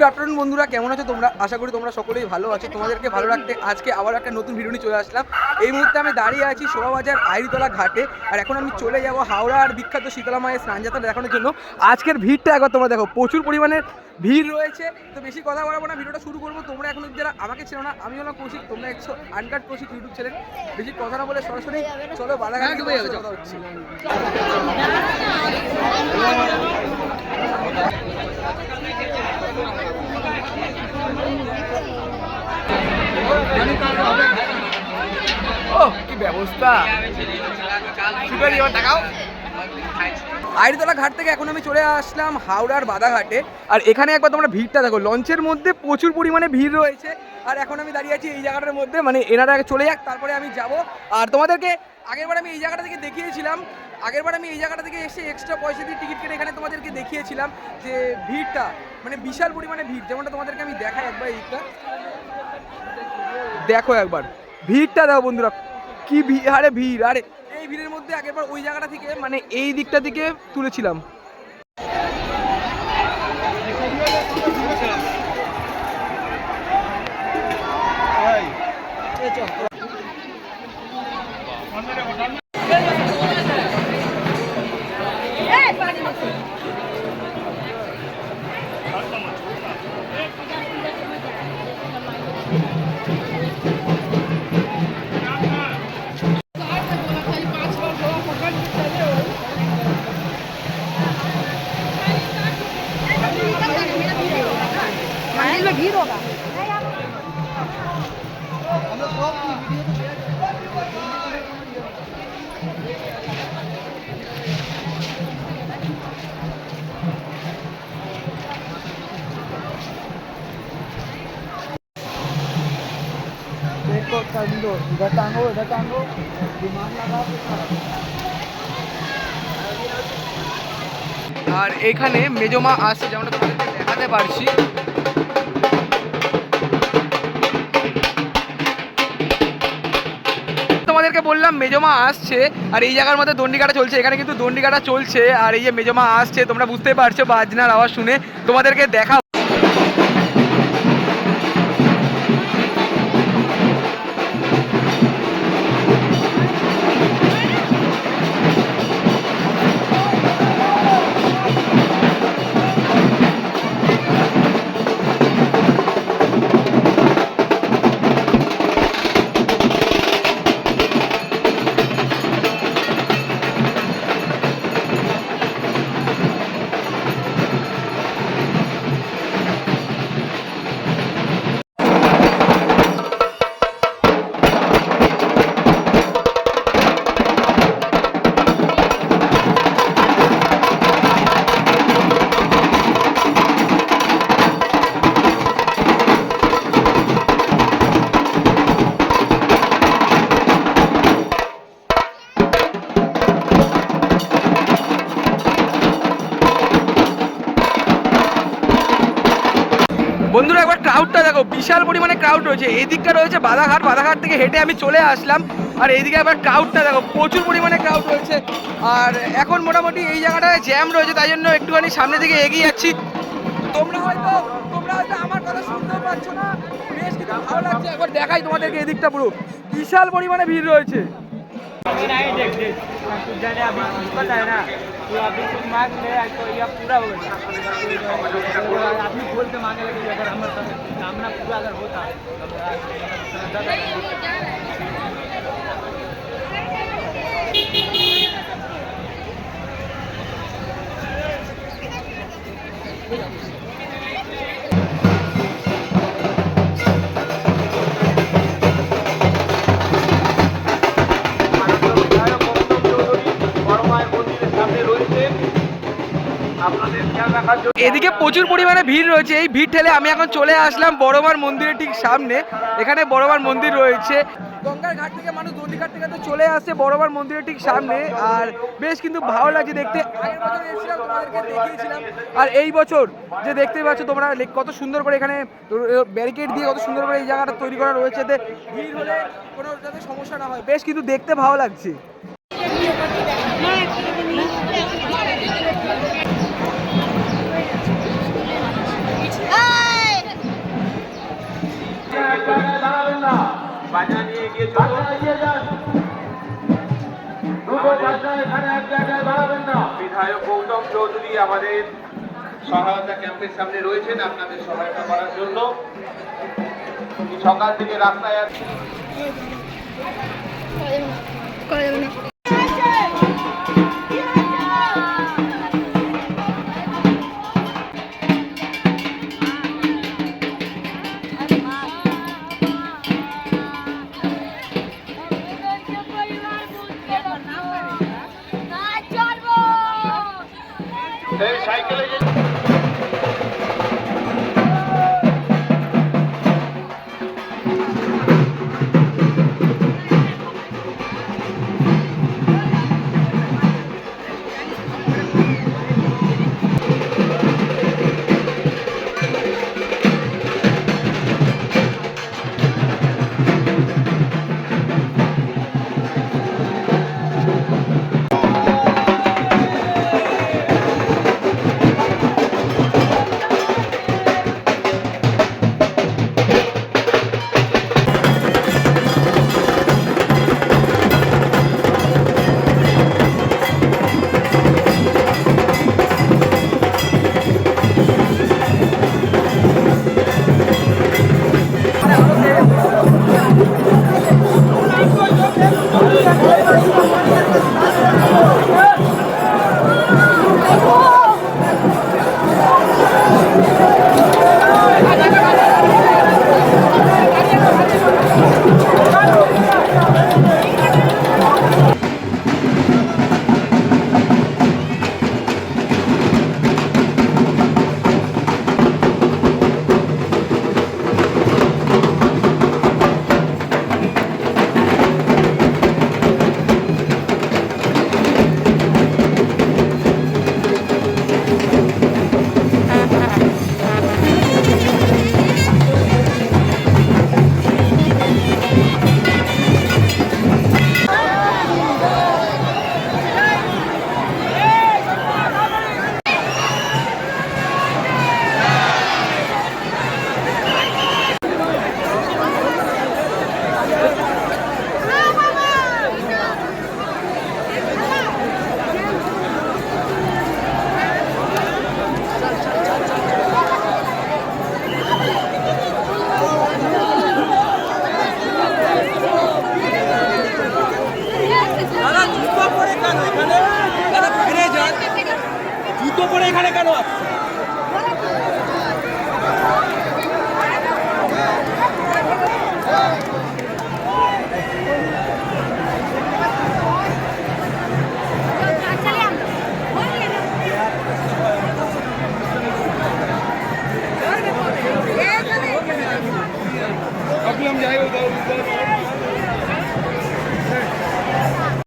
Good afternoon বন্ধুরা। কেমন আছো তোমরা? আশা করি তোমরা সকলেই ভালো আছো। তোমাদেরকে ভালো রাখতে আজকে আবার একটা নতুন ভিডিও নিয়ে চলে আসলাম। এই মুহূর্তে আমি দাঁড়িয়ে আছি শোভাবাজার আইরিতলা ঘাটে। আর এখন আমি চলে যাব হাওড়া আর বিখ্যাত শীতলা মায়ের স্নানযাত্রা দেখানোর জন্য। আজকের ভিড়টা একবার তোমরা দেখো, প্রচুর পরিমাণে ভিড় রয়েছে। তো বেশি কথা বলব না, ভিডিওটা শুরু করব। তোমরা এখন যারা আমাকে ছিল না আমি হলাম কৌশিক, তোমরা একশো আনকাট কৌশিক ইউটিউব চ্যানেল বেশি কথা না বলে সরাসরি চলো বালাঘাট কথা হচ্ছে। ও, কি আইরিতলা ঘাট থেকে এখন আমি চলে আসলাম হাওড়ার বাদাঘাটে। আর এখানে একবার তোমরা ভিড়টা দেখো, লঞ্চের মধ্যে প্রচুর পরিমাণে ভিড় রয়েছে। আর এখন আমি দাঁড়িয়ে আছি এই জায়গাটার মধ্যে মানে এনারা চলে যাক, তারপরে আমি যাব। আর তোমাদেরকে আগেরবার আমি এই জায়গাটা থেকে দেখিয়েছিলাম। আগেরবার আমি এই জায়গাটা থেকে এসে এক্সট্রা পয়সা দিয়ে টিকিট কেটে এখানে তোমাদেরকে দেখিয়েছিলাম যে ভিড়টা মানে বিশাল পরিমাণে ভিড়, যেমনটা তোমাদেরকে আমি দেখাই একবার এইটা। দেখো একবার। ভিড়টা দেখো বন্ধুরা কি ভিড় আরে ভিড় আরে। এই ভিড়ের মধ্যে আগেরবার ওই জায়গাটা থেকে মানে এই দিকটা থেকে তুলেছিলাম। देखो टांगो इधर टांगो इधर टांगो दिमाग लगा আর এখানে মেজমা আসছে যেমনটা তোমাদেরকে দেখাতে পারছি তোমাদেরকে বললাম মেজমা আসছে আর এই জায়গার মধ্যে দণ্ডিকাটা চলছে এখানে কিন্তু দণ্ডিকাটা চলছে আর এই যে মেজমা আসছে তোমরা বুঝতেই পারছো বাজনার আওয়াজ শুনে তোমাদেরকে দেখা বিশাল পরিমাণে ক্রাউড রয়েছে। এদিকটা রয়েছে বাধাঘাট বাধাঘাট থেকে হেঁটে আমি চলে আসলাম। আর এইদিকে আবার ক্রাউডটা দেখো, প্রচুর পরিমাণে ক্রাউড রয়েছে। আর এখন মোটামুটি এই জায়গাটায় জ্যাম রয়েছে, তাই জন্য একটুখানি সামনে দিকে এগিয়ে যাচ্ছি। তোমরা হয়তো তোমরা হয়তো আমার কথা শুনতেও পাচ্ছ না। বেশ কিন্তু ভালো লাগছে। একবার দেখাই তোমাদেরকে এদিকটা পুরো। বিশাল পরিমাণে ভিড় রয়েছে। जाने अभी कुछ पता है ना तो अभी कुछ मांग ले तो यह पूरा हो गया आदमी बोल के मांगे लगे अगर हमारे सामना पूरा अगर होता এদিকে প্রচুর পরিমাণে ভিড় রয়েছে। এই ভিড় ঠেলে আমি এখন চলে আসলাম বড়মার মন্দিরের ঠিক সামনে। এখানে বড়মার মন্দির রয়েছে। গঙ্গার ঘাট থেকে মানুষ দন্ডিঘাট থেকে তো চলে আসছে বড়মার মন্দিরের ঠিক সামনে। আর বেশ কিন্তু ভালো লাগছে দেখতে। আগের বছর এসেছিলাম, তোমাদেরকে দেখিয়েছিলাম। আর এই বছর যে দেখতে পাচ্ছ তোমরা কত সুন্দর করে এখানে ব্যারিকেড দিয়ে কত সুন্দর করে এই জায়গাটা তৈরি করা রয়েছে। যাতে ভিড় হলে কোনো যাতে সমস্যা না হয়। বেশ কিন্তু দেখতে ভালো লাগছে। বিধায়ক গৌতম চৌধুরী আমাদের সহায়তা ক্যাম্পের সামনে রয়েছেন আপনাদের সহায়তা জন্য। সকাল থেকে রাস্তায় আছে এখানে কেন আসছে?